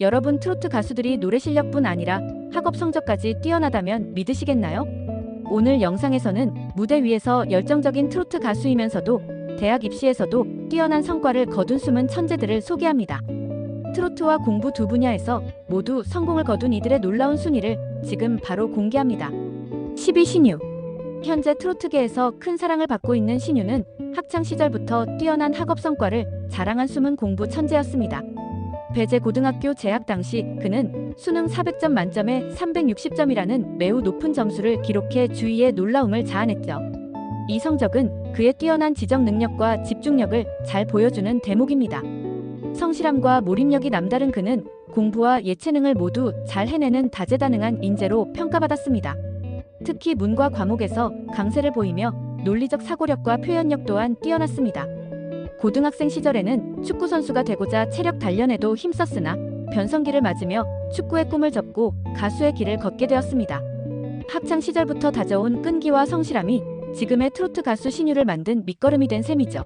여러분 트로트 가수들이 노래 실력뿐 아니라 학업 성적까지 뛰어나다면 믿으시겠나요? 오늘 영상에서는 무대 위에서 열정적인 트로트 가수이면서도 대학 입시에서도 뛰어난 성과를 거둔 숨은 천재들을 소개합니다. 트로트와 공부 두 분야에서 모두 성공을 거둔 이들의 놀라운 순위를 지금 바로 공개합니다. 10위 신유 현재 트로트계에서 큰 사랑을 받고 있는 신유는 학창 시절부터 뛰어난 학업 성과를 자랑한 숨은 공부 천재였습니다. 배제 고등학교 재학 당시 그는 수능 400점 만점에 360점이라는 매우 높은 점수를 기록해 주위의 놀라움을 자아냈죠. 이 성적은 그의 뛰어난 지적 능력과 집중력을 잘 보여주는 대목입니다. 성실함과 몰입력이 남다른 그는 공부와 예체능을 모두 잘 해내는 다재다능한 인재로 평가받았습니다. 특히 문과 과목에서 강세를 보이며 논리적 사고력과 표현력 또한 뛰어났습니다. 고등학생 시절에는 축구 선수가 되고자 체력 단련에도 힘썼으나 변성기를 맞으며 축구의 꿈을 접고 가수의 길을 걷게 되었습니다. 학창 시절부터 다져온 끈기와 성실함이 지금의 트로트 가수 신유를 만든 밑거름이 된 셈이죠.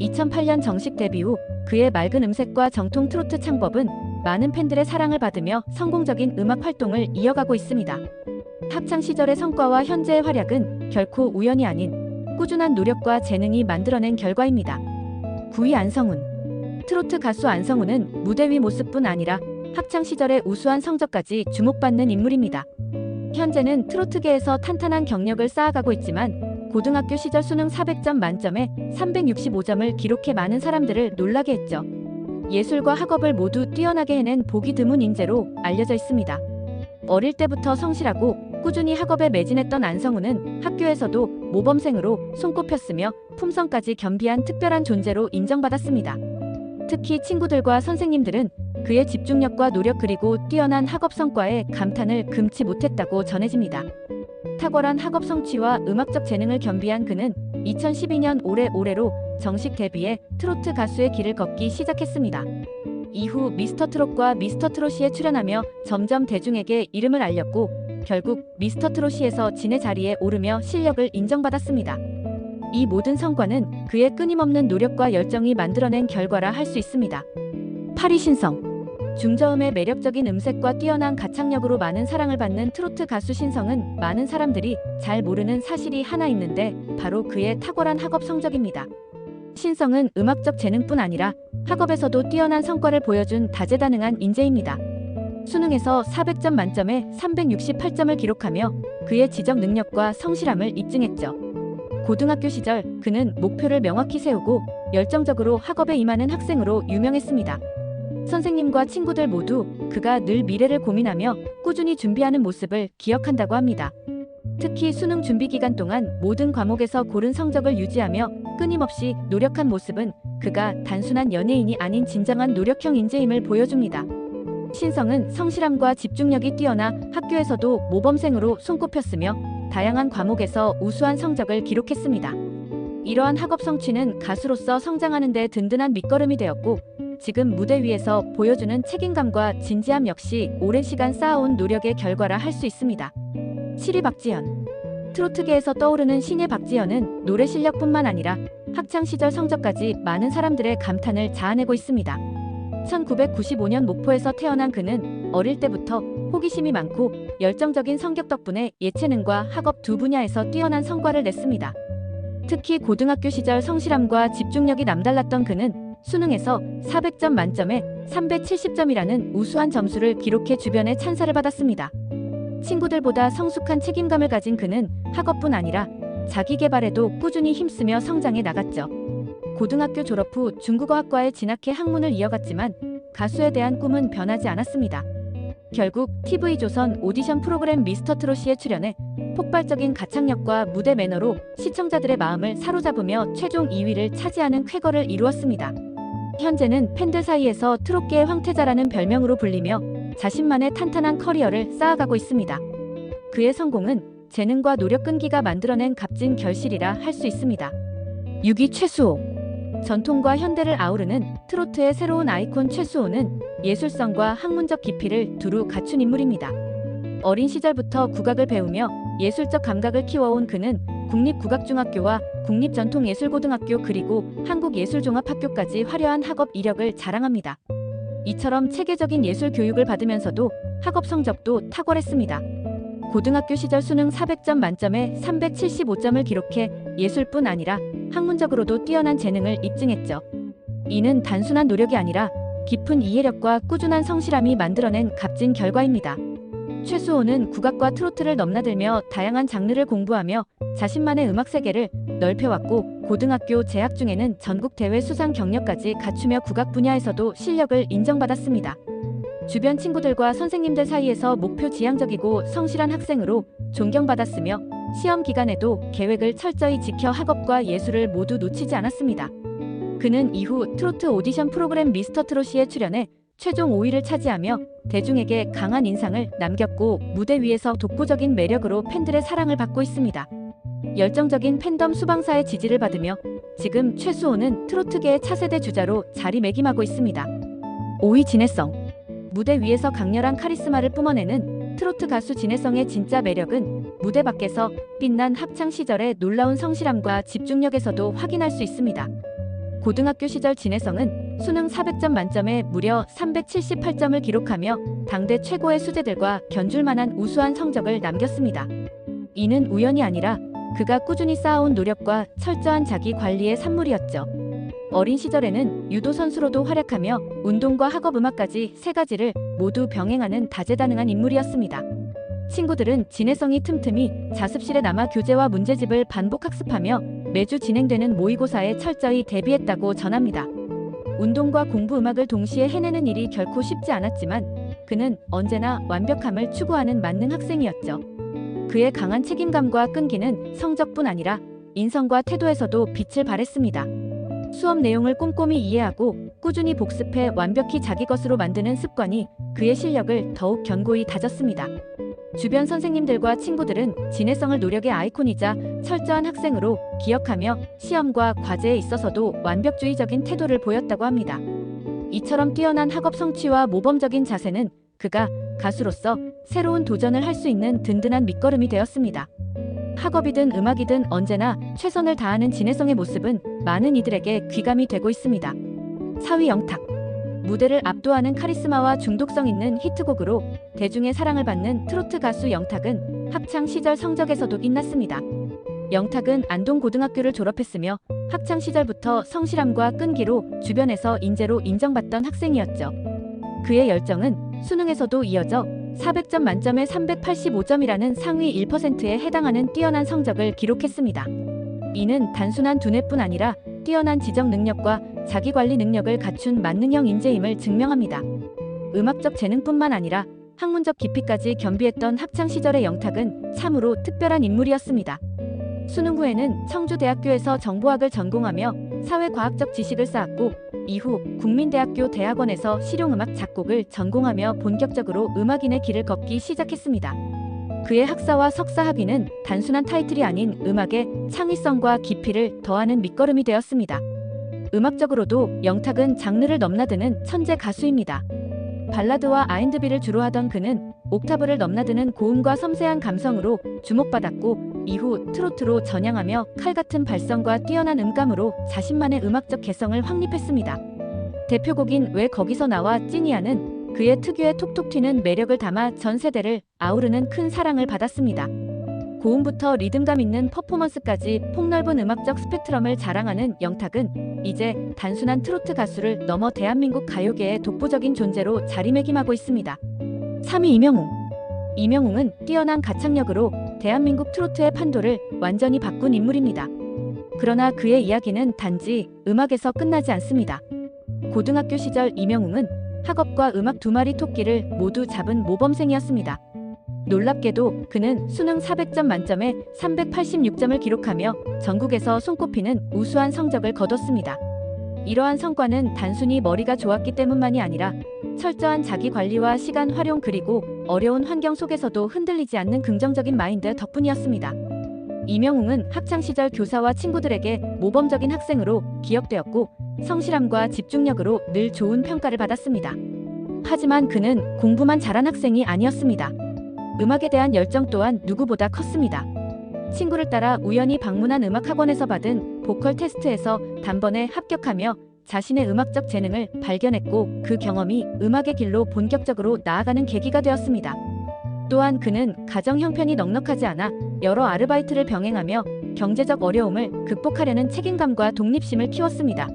2008년 정식 데뷔 후 그의 맑은 음색과 정통 트로트 창법은 많은 팬들의 사랑을 받으며 성공적인 음악 활동을 이어가고 있습니다. 학창 시절의 성과와 현재의 활약은 결코 우연이 아닌 꾸준한 노력과 재능이 만들어낸 결과입니다. 9위 안성훈 트로트 가수 안성훈은 무대 위 모습뿐 아니라 학창 시절의 우수한 성적까지 주목받는 인물입니다. 현재는 트로트계에서 탄탄한 경력을 쌓아가고 있지만 고등학교 시절 수능 400점 만점에 365점을 기록해 많은 사람들을 놀라게 했죠. 예술과 학업을 모두 뛰어나게 해낸 보기 드문 인재로 알려져 있습니다. 어릴 때부터 성실하고 꾸준히 학업에 매진했던 안성우는 학교에서도 모범생으로 손꼽혔으며 품성까지 겸비한 특별한 존재로 인정받았습니다. 특히 친구들과 선생님들은 그의 집중력과 노력 그리고 뛰어난 학업 성과에 감탄을 금치 못했다고 전해집니다. 탁월한 학업 성취와 음악적 재능을 겸비한 그는 2012년 올해 올해로 정식 데뷔해 트로트 가수의 길을 걷기 시작했습니다. 이후 미스터 트롯과 미스터 트롯시에 출연하며 점점 대중에게 이름을 알렸고 결국 미스터 트롯시에서 진의 자리에 오르며 실력을 인정받았습니다. 이 모든 성과는 그의 끊임없는 노력과 열정이 만들어낸 결과라 할 수 있습니다. 파리 신성 중저음의 매력적인 음색과 뛰어난 가창력으로 많은 사랑을 받는 트로트 가수 신성은 많은 사람들이 잘 모르는 사실이 하나 있는데 바로 그의 탁월한 학업 성적입니다. 신성은 음악적 재능뿐 아니라 학업에서도 뛰어난 성과를 보여준 다재다능한 인재입니다. 수능에서 400점 만점에 368점을 기록하며 그의 지적 능력과 성실함을 입증했죠. 고등학교 시절 그는 목표를 명확히 세우고 열정적으로 학업에 임하는 학생으로 유명했습니다. 선생님과 친구들 모두 그가 늘 미래를 고민하며 꾸준히 준비하는 모습을 기억한다고 합니다. 특히 수능 준비 기간 동안 모든 과목에서 고른 성적을 유지하며 끊임없이 노력한 모습은 그가 단순한 연예인이 아닌 진정한 노력형 인재임을 보여줍니다. 신성은 성실함과 집중력이 뛰어나 학교에서도 모범생으로 손꼽혔으며 다양한 과목에서 우수한 성적을 기록했습니다. 이러한 학업 성취는 가수로서 성장하는 데 든든한 밑거름이 되었고 지금 무대 위에서 보여주는 책임감과 진지함 역시 오랜 시간 쌓아온 노력의 결과라 할 수 있습니다. 7위 박지현 트로트계에서 떠오르는 신예 박지현은 노래 실력뿐만 아니라 학창 시절 성적까지 많은 사람들의 감탄을 자아내고 있습니다. 1995년 목포에서 태어난 그는 어릴 때부터 호기심이 많고 열정적인 성격 덕분에 예체능과 학업 두 분야에서 뛰어난 성과를 냈습니다. 특히 고등학교 시절 성실함과 집중력이 남달랐던 그는 수능에서 400점 만점에 370점이라는 우수한 점수를 기록해 주변의 찬사를 받았습니다. 친구들보다 성숙한 책임감을 가진 그는 학업뿐 아니라 자기 개발에도 꾸준히 힘쓰며 성장해 나갔죠. 고등학교 졸업 후 중국어학과에 진학해 학문을 이어갔지만 가수에 대한 꿈은 변하지 않았습니다. 결국 TV조선 오디션 프로그램 미스터 트롯시에 출연해 폭발적인 가창력과 무대 매너로 시청자들의 마음을 사로잡으며 최종 2위를 차지하는 쾌거를 이루었습니다. 현재는 팬들 사이에서 트롯계의 황태자라는 별명으로 불리며 자신만의 탄탄한 커리어를 쌓아가고 있습니다. 그의 성공은 재능과 노력 끈기가 만들어낸 값진 결실이라 할 수 있습니다. 6위 최수호 전통과 현대를 아우르는 트로트의 새로운 아이콘 최수호는 예술성과 학문적 깊이를 두루 갖춘 인물입니다. 어린 시절부터 국악을 배우며 예술적 감각을 키워온 그는 국립국악중학교와 국립전통예술고등학교 그리고 한국예술종합학교까지 화려한 학업 이력을 자랑합니다. 이처럼 체계적인 예술 교육을 받으면서도 학업 성적도 탁월했습니다. 고등학교 시절 수능 400점 만점에 375점을 기록해 예술뿐 아니라 학문적으로도 뛰어난 재능을 입증했죠. 이는 단순한 노력이 아니라 깊은 이해력과 꾸준한 성실함이 만들어낸 값진 결과입니다. 최수호는 국악과 트로트를 넘나들며 다양한 장르를 공부하며 자신만의 음악 세계를 넓혀왔고 고등학교 재학 중에는 전국 대회 수상 경력까지 갖추며 국악 분야에서도 실력을 인정받았습니다. 주변 친구들과 선생님들 사이에서 목표 지향적이고 성실한 학생으로 존경받았으며 시험 기간에도 계획을 철저히 지켜 학업과 예술을 모두 놓치지 않았습니다. 그는 이후 트로트 오디션 프로그램 미스터 트롯시에 출연해 최종 5위를 차지하며 대중에게 강한 인상을 남겼고 무대 위에서 독보적인 매력으로 팬들의 사랑을 받고 있습니다. 열정적인 팬덤 수방사의 지지를 받으며 지금 최수호는 트로트계의 차세대 주자로 자리매김하고 있습니다. 5위 진해성 무대 위에서 강렬한 카리스마를 뿜어내는 트로트 가수 진해성의 진짜 매력은 무대 밖에서 빛난 합창 시절의 놀라운 성실함과 집중력에서도 확인할 수 있습니다. 고등학교 시절 진해성은 수능 400점 만점에 무려 378점을 기록하며 당대 최고의 수재들과 견줄 만한 우수한 성적을 남겼습니다. 이는 우연이 아니라 그가 꾸준히 쌓아온 노력과 철저한 자기 관리의 산물이었죠. 어린 시절에는 유도 선수로도 활약하며 운동과 학업 음악까지 세 가지를 모두 병행하는 다재다능한 인물이었습니다. 친구들은 진해성이 틈틈이 자습실에 남아 교재와 문제집을 반복 학습하며 매주 진행되는 모의고사에 철저히 대비했다고 전합니다. 운동과 공부 음악을 동시에 해내는 일이 결코 쉽지 않았지만 그는 언제나 완벽함을 추구하는 만능 학생이었죠. 그의 강한 책임감과 끈기는 성적뿐 아니라 인성과 태도에서도 빛을 발했습니다. 수업 내용을 꼼꼼히 이해하고 꾸준히 복습해 완벽히 자기 것으로 만드는 습관이 그의 실력을 더욱 견고히 다졌습니다. 주변 선생님들과 친구들은 진해성을 노력의 아이콘이자 철저한 학생으로 기억하며 시험과 과제에 있어서도 완벽주의적인 태도를 보였다고 합니다. 이처럼 뛰어난 학업 성취와 모범적인 자세는 그가 가수로서 새로운 도전을 할 수 있는 든든한 밑거름이 되었습니다. 학업이든 음악이든 언제나 최선을 다하는 진해성의 모습은 많은 이들에게 귀감이 되고 있습니다. 4위 영탁 무대를 압도하는 카리스마와 중독성 있는 히트곡으로 대중의 사랑을 받는 트로트 가수 영탁은 학창 시절 성적에서도 빛났습니다. 영탁은 안동고등학교를 졸업했으며 학창 시절부터 성실함과 끈기로 주변에서 인재로 인정받던 학생이었죠. 그의 열정은 수능에서도 이어져 400점 만점에 385점이라는 상위 1%에 해당하는 뛰어난 성적을 기록했습니다. 이는 단순한 두뇌뿐 아니라 뛰어난 지적 능력과 자기 관리 능력을 갖춘 만능형 인재임을 증명합니다. 음악적 재능뿐만 아니라 학문적 깊이까지 겸비했던 학창 시절의 영탁은 참으로 특별한 인물이었습니다. 수능 후에는 청주대학교에서 정보학을 전공하며 사회과학적 지식을 쌓았고 이후 국민대학교 대학원에서 실용음악 작곡을 전공하며 본격적으로 음악인의 길을 걷기 시작했습니다. 그의 학사와 석사 학위는 단순한 타이틀이 아닌 음악의 창의성과 깊이를 더하는 밑거름이 되었습니다. 음악적으로도 영탁은 장르를 넘나드는 천재 가수입니다. 발라드와 R&B를 주로 하던 그는 옥타브를 넘나드는 고음과 섬세한 감성으로 주목받았고 이후 트로트로 전향하며 칼같은 발성과 뛰어난 음감으로 자신만의 음악적 개성을 확립했습니다. 대표곡인 왜 거기서 나와 찐이야는 그의 특유의 톡톡 튀는 매력을 담아 전 세대를 아우르는 큰 사랑을 받았습니다. 고음부터 리듬감 있는 퍼포먼스까지 폭넓은 음악적 스펙트럼을 자랑하는 영탁은 이제 단순한 트로트 가수를 넘어 대한민국 가요계의 독보적인 존재로 자리매김하고 있습니다. 3위 이명웅 이명웅은 뛰어난 가창력으로 대한민국 트로트의 판도를 완전히 바꾼 인물입니다. 그러나 그의 이야기는 단지 음악에서 끝나지 않습니다. 고등학교 시절 이명웅은 학업과 음악 두 마리 토끼를 모두 잡은 모범생이었습니다. 놀랍게도 그는 수능 400점 만점에 386점을 기록하며 전국에서 손꼽히는 우수한 성적을 거뒀습니다. 이러한 성과는 단순히 머리가 좋았기 때문만이 아니라 철저한 자기 관리와 시간 활용 그리고 어려운 환경 속에서도 흔들리지 않는 긍정적인 마인드 덕분이었습니다. 이명웅은 학창 시절 교사와 친구들에게 모범적인 학생으로 기억되었고 성실함과 집중력으로 늘 좋은 평가를 받았습니다. 하지만 그는 공부만 잘한 학생이 아니었습니다. 음악에 대한 열정 또한 누구보다 컸습니다. 친구를 따라 우연히 방문한 음악학원에서 받은 보컬 테스트에서 단번에 합격하며 자신의 음악적 재능을 발견했고 그 경험이 음악의 길로 본격적으로 나아가는 계기가 되었습니다. 또한 그는 가정 형편이 넉넉하지 않아 여러 아르바이트를 병행하며 경제적 어려움을 극복하려는 책임감과 독립심을 키웠습니다.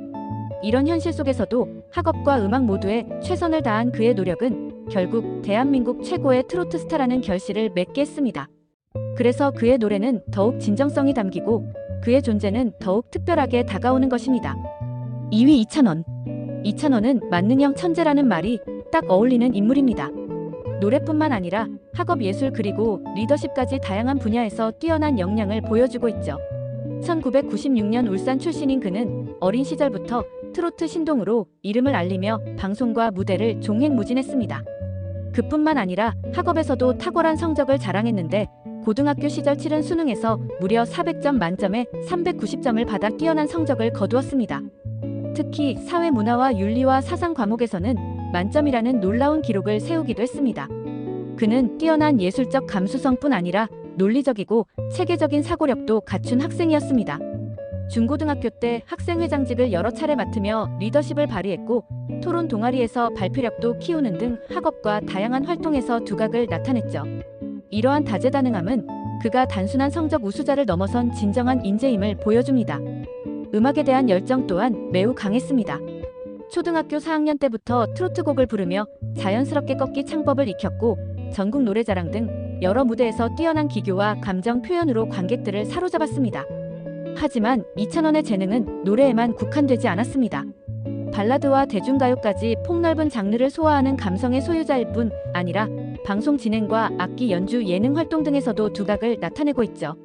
이런 현실 속에서도 학업과 음악 모두에 최선을 다한 그의 노력은 결국 대한민국 최고의 트로트 스타라는 결실을 맺게 했습니다. 그래서 그의 노래는 더욱 진정성이 담기고 그의 존재는 더욱 특별하게 다가오는 것입니다. 2위 이찬원. 이찬원은 만능형 천재라는 말이 딱 어울리는 인물입니다. 노래뿐만 아니라 학업 예술 그리고 리더십까지 다양한 분야에서 뛰어난 역량을 보여주고 있죠. 1996년 울산 출신인 그는 어린 시절부터 트로트 신동으로 이름을 알리며 방송과 무대를 종횡무진했습니다. 그뿐만 아니라 학업에서도 탁월한 성적을 자랑했는데 고등학교 시절 치른 수능에서 무려 400점 만점에 390점을 받아 뛰어난 성적을 거두었습니다. 특히 사회문화와 윤리와 사상 과목에서는 만점이라는 놀라운 기록을 세우기도 했습니다. 그는 뛰어난 예술적 감수성뿐 아니라 논리적이고 체계적인 사고력도 갖춘 학생이었습니다. 중고등학교 때 학생회장직을 여러 차례 맡으며 리더십을 발휘했고 토론 동아리에서 발표력도 키우는 등 학업과 다양한 활동에서 두각을 나타냈죠. 이러한 다재다능함은 그가 단순한 성적 우수자를 넘어선 진정한 인재임을 보여줍니다. 음악에 대한 열정 또한 매우 강했습니다. 초등학교 4학년 때부터 트로트곡을 부르며 자연스럽게 꺾기 창법을 익혔고 전국 노래자랑 등 여러 무대에서 뛰어난 기교와 감정 표현으로 관객들을 사로잡았습니다. 하지만 이찬원의 재능은 노래에만 국한되지 않았습니다. 발라드와 대중가요까지 폭넓은 장르를 소화하는 감성의 소유자일 뿐 아니라 방송 진행과 악기 연주 예능 활동 등에서도 두각을 나타내고 있죠.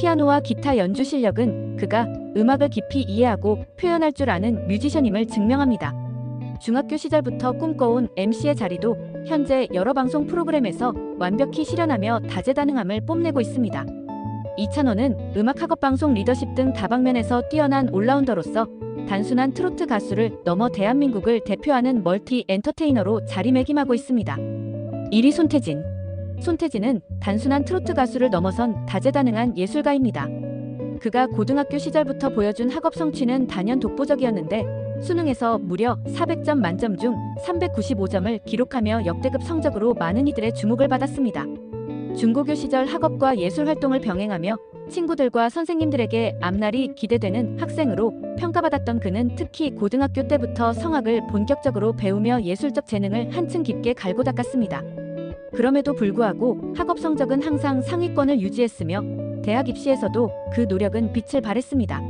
피아노와 기타 연주 실력은 그가 음악을 깊이 이해하고 표현할 줄 아는 뮤지션임을 증명합니다. 중학교 시절부터 꿈꿔온 MC의 자리도 현재 여러 방송 프로그램에서 완벽히 실현하며 다재다능함을 뽐내고 있습니다. 이찬원은 음악 학업 방송 리더십 등 다방면에서 뛰어난 올라운더로서 단순한 트로트 가수를 넘어 대한민국을 대표하는 멀티 엔터테이너로 자리매김하고 있습니다. 1위 손태진. 손태진은 단순한 트로트 가수를 넘어선 다재다능한 예술가입니다. 그가 고등학교 시절부터 보여준 학업 성취는 단연 독보적이었는데 수능에서 무려 400점 만점 중 395점을 기록하며 역대급 성적으로 많은 이들의 주목을 받았습니다. 중고교 시절 학업과 예술 활동을 병행하며 친구들과 선생님들에게 앞날이 기대되는 학생으로 평가받았던 그는 특히 고등학교 때부터 성악을 본격적으로 배우며 예술적 재능을 한층 깊게 갈고 닦았습니다. 그럼에도 불구하고 학업 성적은 항상 상위권을 유지했으며 대학 입시에서도 그 노력은 빛을 발했습니다.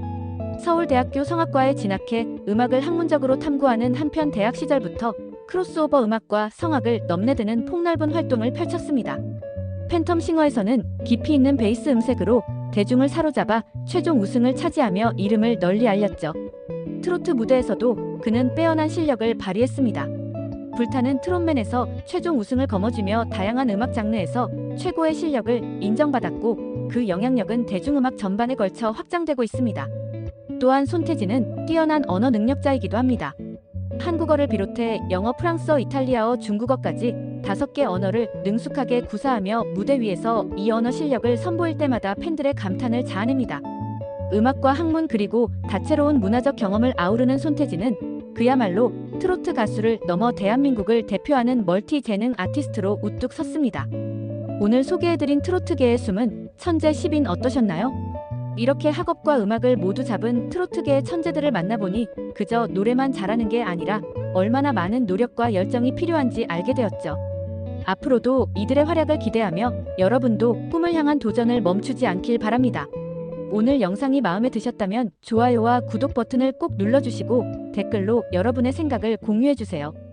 서울대학교 성악과에 진학해 음악을 학문적으로 탐구하는 한편 대학 시절부터 크로스오버 음악과 성악을 넘내드는 폭넓은 활동을 펼쳤습니다. 팬텀 싱어에서는 깊이 있는 베이스 음색으로 대중을 사로잡아 최종 우승을 차지하며 이름을 널리 알렸죠. 트로트 무대에서도 그는 빼어난 실력을 발휘했습니다. 불타는 트롯맨에서 최종 우승을 거머쥐며 다양한 음악 장르에서 최고의 실력을 인정받았고 그 영향력은 대중음악 전반에 걸쳐 확장되고 있습니다. 또한 손태진은 뛰어난 언어 능력자이기도 합니다. 한국어를 비롯해 영어, 프랑스어, 이탈리아어, 중국어까지 다섯 개 언어를 능숙하게 구사하며 무대 위에서 이 언어 실력을 선보일 때마다 팬들의 감탄을 자아냅니다. 음악과 학문 그리고 다채로운 문화적 경험을 아우르는 손태진은 그야말로 트로트 가수를 넘어 대한민국을 대표하는 멀티 재능 아티스트로 우뚝 섰습니다. 오늘 소개해드린 트로트계의 숨은 천재 10인 어떠셨나요? 이렇게 학업과 음악을 모두 잡은 트로트계의 천재들을 만나보니 그저 노래만 잘하는 게 아니라 얼마나 많은 노력과 열정이 필요한지 알게 되었죠. 앞으로도 이들의 활약을 기대하며 여러분도 꿈을 향한 도전을 멈추지 않길 바랍니다. 오늘 영상이 마음에 드셨다면 좋아요와 구독 버튼을 꼭 눌러주시고 댓글로 여러분의 생각을 공유해주세요.